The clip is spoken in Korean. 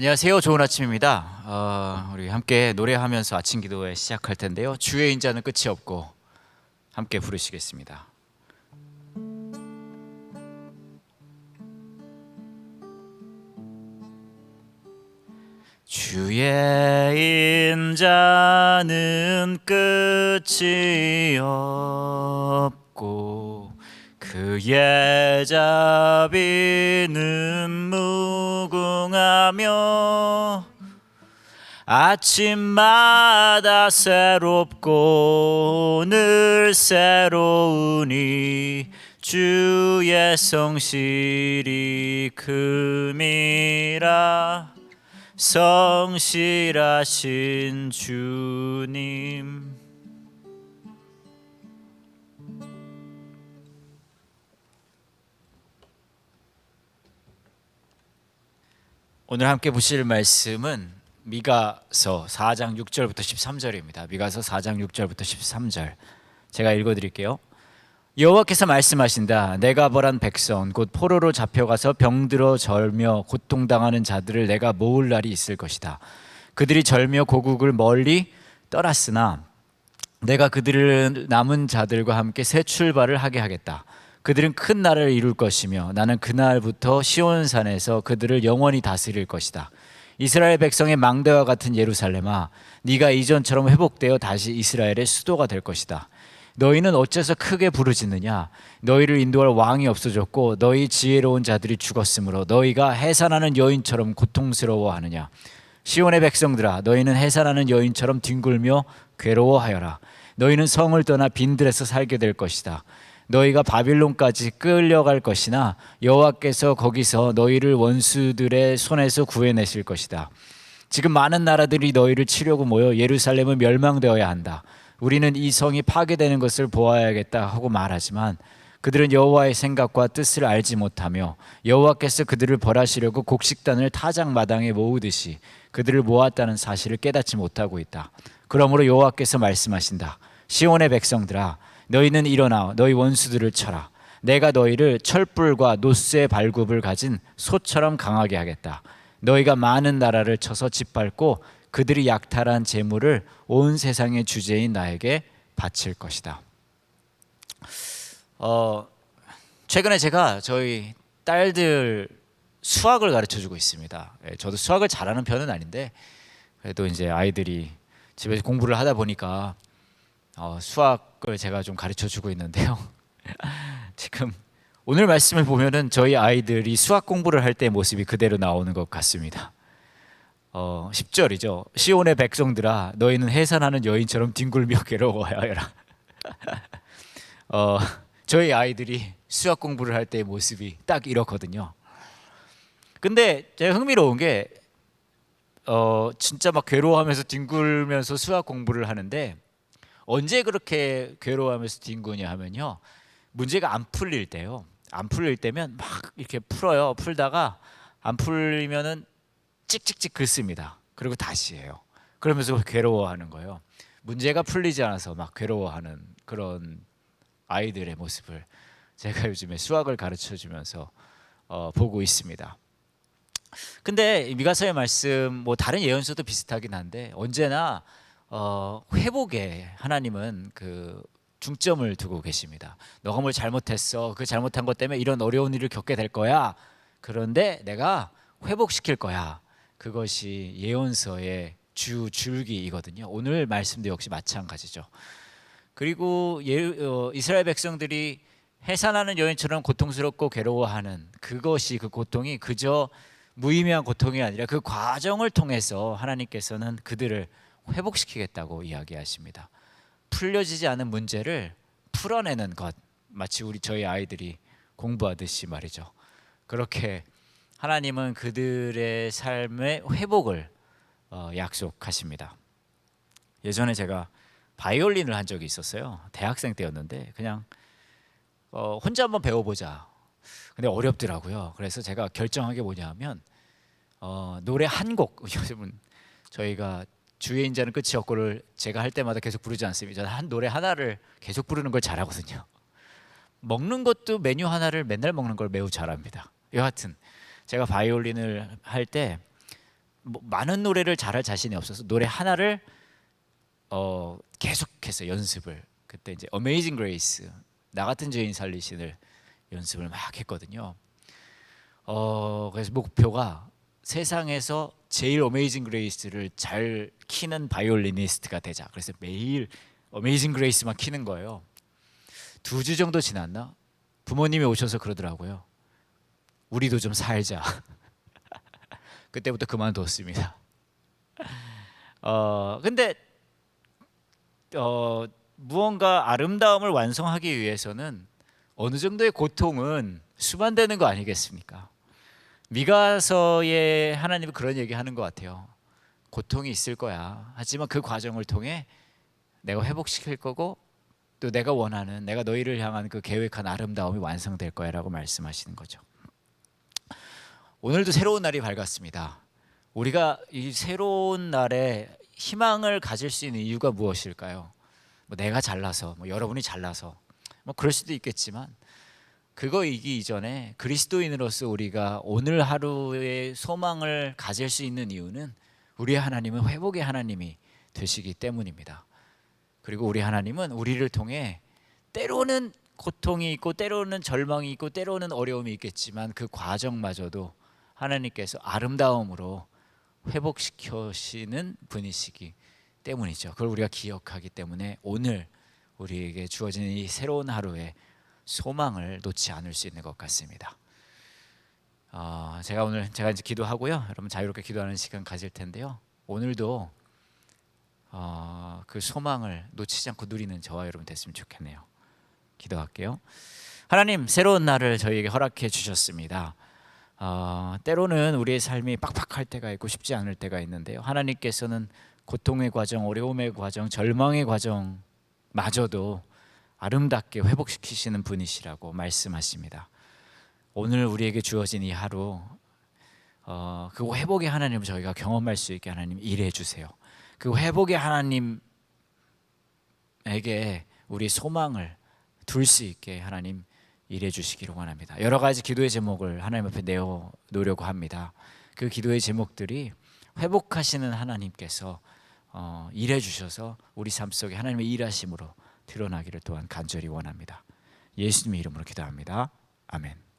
안녕하세요. 좋은 아침입니다. 어, 우리 함께 노래하면서 아침 기도회 시작할 텐데요. 주의 인자는 끝이 없고 함께 부르시겠습니다. 주의 인자는 끝이 없고 그의 자비는 무 궁하며 아침마다 새롭고 늘 새로우니 주의 성실이 금이라. 성실하신 주님 오늘 함께 보실 말씀은 미가서 4장 6절부터 13절입니다. 미가서 4장 6절부터 13절. 제가 읽어 드릴게요. 여호와께서 말씀하신다. 내가 벌한 백성 곧 포로로 잡혀가서 병들어 절며 고통당하는 자들을 내가 모을 날이 있을 것이다. 그들이 절며 고국을 멀리 떠났으나 내가 그들을 남은 자들과 함께 새 출발을 하게 하겠다. 그들은 큰 나라를 이룰 것이며 나는 그날부터 시온산에서 그들을 영원히 다스릴 것이다. 이스라엘 백성의 망대와 같은 예루살렘아, 네가 이전처럼 회복되어 다시 이스라엘의 수도가 될 것이다. 너희는 어째서 크게 부르짖느냐? 너희를 인도할 왕이 없어졌고 너희 지혜로운 자들이 죽었으므로 너희가 해산하는 여인처럼 고통스러워하느냐? 시온의 백성들아, 너희는 해산하는 여인처럼 뒹굴며 괴로워하여라. 너희는 성을 떠나 빈들에서 살게 될 것이다. 너희가 바빌론까지 끌려갈 것이나 여호와께서 거기서 너희를 원수들의 손에서 구해내실 것이다. 지금 많은 나라들이 너희를 치려고 모여 예루살렘은 멸망되어야 한다. 우리는 이 성이 파괴되는 것을 보아야겠다 하고 말하지만 그들은 여호와의 생각과 뜻을 알지 못하며 여호와께서 그들을 벌하시려고 곡식단을 타작 마당에 모으듯이 그들을 모았다는 사실을 깨닫지 못하고 있다. 그러므로 여호와께서 말씀하신다. 시온의 백성들아 너희는 일어나 너희 원수들을 쳐라. 내가 너희를 철불과 노스의 발굽을 가진 소처럼 강하게 하겠다. 너희가 많은 나라를 쳐서 짓밟고 그들이 약탈한 재물을 온 세상의 주제인 나에게 바칠 것이다. 어, 최근에 제가 저희 딸들 수학을 가르쳐 주고 있습니다. 예, 저도 수학을 잘하는 편은 아닌데 그래도 이제 아이들이 집에서 공부를 하다 보니까 어, 수학 을 제가 좀 가르쳐 주고 있는데요. 지금 오늘 말씀을 보면은 저희 아이들이 수학 공부를 할 때 모습이 그대로 나오는 것 같습니다. 어, 10절이죠. 시온의 백성들아 너희는 해산하는 여인처럼 뒹굴며 괴로워하여라. 어, 저희 아이들이 수학 공부를 할 때의 모습이 딱 이렇거든요. 근데 제가 흥미로운 게 어, 진짜 막 괴로워하면서 뒹굴면서 수학 공부를 하는데 언제 그렇게 괴로워하면서 뒹구냐 하면요. 문제가 안 풀릴 때요. 안 풀릴 때면 막 이렇게 풀어요. 풀다가 안 풀리면은 찍찍찍 긋습니다. 그리고 다시 해요. 그러면서 괴로워하는 거예요. 문제가 풀리지 않아서 막 괴로워하는 그런 아이들의 모습을 제가 요즘에 수학을 가르쳐 주면서 어, 보고 있습니다. 근데 미가서의 말씀 뭐 다른 예언서도 비슷하긴 한데 언제나 어, 회복에 하나님은 그 중점을 두고 계십니다. 너가 뭘 잘못했어. 그 잘못한 것 때문에 이런 어려운 일을 겪게 될 거야. 그런데 내가 회복시킬 거야. 그것이 예언서의 주 줄기이거든요. 오늘 말씀도 역시 마찬가지죠. 그리고 예, 어, 이스라엘 백성들이 해산하는 여인처럼 고통스럽고 괴로워하는 그것이 그 고통이 그저 무의미한 고통이 아니라 그 과정을 통해서 하나님께서는 그들을 회복시키겠다고 이야기하십니다. 풀려지지 않은 문제를 풀어내는 것 마치 우리 저희 아이들이 공부하듯이 말이죠. 그렇게 하나님은 그들의 삶의 회복을 어, 약속하십니다. 예전에 제가 바이올린을 한 적이 있었어요. 대학생 때였는데 그냥 어, 혼자 한번 배워보자. 근데 어렵더라고요. 그래서 제가 결정한 게 뭐냐면 어, 노래 한 곡. 요즘은 저희가 주의 인자는 끝이 없고를 제가 할 때마다 계속 부르지 않습니다. 한 노래 하나를 계속 부르는 걸 잘하거든요. 먹는 것도 메뉴 하나를 맨날 먹는 걸 매우 잘합니다. 여하튼 제가 바이올린을 할때 뭐 많은 노래를 잘할 자신이 없어서 노래 하나를 어 계속해서 연습을 그때 이제 어메이징 그레이스 나 같은 죄인 살리신을 연습을 막 했거든요. 어 그래서 목표가 세상에서 제일 어메이징 그레이스를 잘 키는 바이올리니스트가 되자. 그래서 매일 어메이징 그레이스만 키는 거예요. 두 주 정도 지났나? 부모님이 오셔서 그러더라고요. 우리도 좀 살자. 그때부터 그만뒀습니다. 어 근데 어 무언가 아름다움을 완성하기 위해서는 어느 정도의 고통은 수반되는 거 아니겠습니까? 미가서에 하나님은 그런 얘기 하는 것 같아요. 고통이 있을 거야. 하지만 그 과정을 통해 내가 회복시킬 거고 또 내가 원하는 내가 너희를 향한 그 계획한 아름다움이 완성될 거야라고 말씀하시는 거죠. 오늘도 새로운 날이 밝았습니다. 우리가 이 새로운 날에 희망을 가질 수 있는 이유가 무엇일까요? 뭐 내가 잘나서, 뭐 여러분이 잘나서, 뭐 그럴 수도 있겠지만 그거이기 이전에 그리스도인으로서 우리가 오늘 하루의 소망을 가질 수 있는 이유는 우리 하나님은 회복의 하나님이 되시기 때문입니다. 그리고 우리 하나님은 우리를 통해 때로는 고통이 있고 때로는 절망이 있고 때로는 어려움이 있겠지만 그 과정마저도 하나님께서 아름다움으로 회복시켜시는 분이시기 때문이죠. 그걸 우리가 기억하기 때문에 오늘 우리에게 주어진 이 새로운 하루에 소망을 놓지 않을 수 있는 것 같습니다. 어, 제가 오늘 제가 이제 기도하고요. 여러분 자유롭게 기도하는 시간 가질 텐데요. 오늘도 어, 그 소망을 놓치지 않고 누리는 저와 여러분 됐으면 좋겠네요. 기도할게요. 하나님 새로운 날을 저희에게 허락해 주셨습니다. 어, 때로는 우리의 삶이 빡빡할 때가 있고 쉽지 않을 때가 있는데요. 하나님께서는 고통의 과정, 어려움의 과정, 절망의 과정마저도 아름답게 회복시키시는 분이시라고 말씀하십니다. 오늘 우리에게 주어진 이 하루 어, 그 회복의 하나님을 저희가 경험할 수 있게 하나님 일해 주세요. 그 회복의 하나님에게 우리 소망을 둘 수 있게 하나님 일해 주시기를 원합니다. 여러 가지 기도의 제목을 하나님 앞에 내어 놓으려고 합니다. 그 기도의 제목들이 회복하시는 하나님께서 어, 일해 주셔서 우리 삶 속에 하나님의 일하심으로 드러나기를 또한 간절히 원합니다. 예수님의 이름으로 기도합니다. 아멘.